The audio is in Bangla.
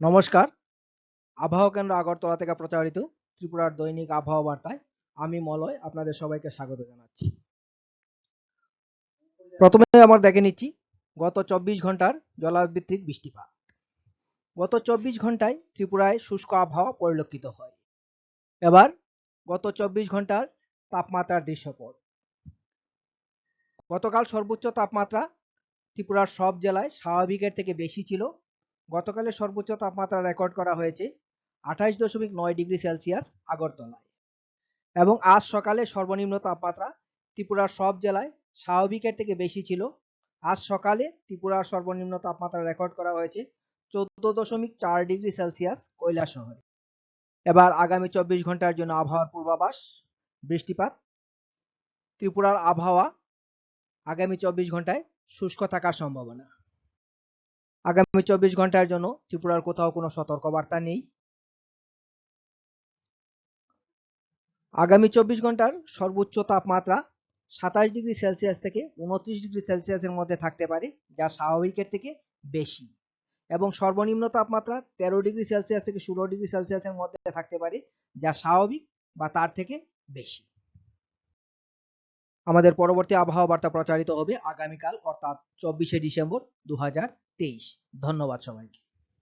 নমস্কার। আবহাওয়া কেন্দ্র আগরতলা থেকে প্রচারিত ত্রিপুরার দৈনিক আবহাওয়া বার্তায় আমি মলয়, আপনাদের সবাইকে স্বাগত জানাচ্ছি। প্রথমে আমরা দেখে নিচ্ছি, গত চব্বিশ ঘণ্টার জলাভিত্তিক বৃষ্টিপাত। গত চব্বিশ ঘন্টায় ত্রিপুরায় শুষ্ক আবহাওয়া পরিলক্ষিত হয়। এবার গত চব্বিশ ঘণ্টার তাপমাত্রার দৃশ্যপট। গতকাল সর্বোচ্চ তাপমাত্রা ত্রিপুরার সব জেলায় স্বাভাবিকের থেকে বেশি ছিল গতকালের সর্বোচ্চ তাপমাত্রা রেকর্ড করা হয়েছে আঠাশ দশমিক নয় ডিগ্রি সেলসিয়াস আগরতলায় এবং আজ সকালে সর্বনিম্ন তাপমাত্রা ত্রিপুরার সব জেলায় স্বাভাবিকের থেকে বেশি ছিল। আজ সকালে ত্রিপুরার সর্বনিম্ন তাপমাত্রা রেকর্ড করা হয়েছে চোদ্দ দশমিক চার ডিগ্রি সেলসিয়াস শহরে। এবার আগামী চব্বিশ ঘণ্টার জন্য আবহাওয়ার পূর্বাভাস, বৃষ্টিপাত। ত্রিপুরার আবহাওয়া আগামী চব্বিশ ঘন্টায় শুষ্ক থাকার সম্ভাবনা। আগামী চব্বিশ ঘণ্টার জন্য ত্রিপুরার কোথাও কোনো সতর্কবার্তা নেই। আগামী চব্বিশ ঘণ্টার সর্বোচ্চ তাপমাত্রা সাতাশ ডিগ্রি সেলসিয়াস থেকে উনত্রিশ ডিগ্রি সেলসিয়াসের মধ্যে থাকতে পারে, যা স্বাভাবিকের থেকে বেশি। এবং সর্বনিম্ন তাপমাত্রা তেরো ডিগ্রি সেলসিয়াস থেকে ষোলো ডিগ্রি সেলসিয়াসের মধ্যে থাকতে পারে, যা স্বাভাবিক বা তার থেকে বেশি। আমাদের পরবর্তী আবহাওয়া বার্তা প্রচারিত হবে আগামীকাল, অর্থাৎ চব্বিশে ডিসেম্বর দু হাজার তেইশ। ধন্যবাদ সবাইকে।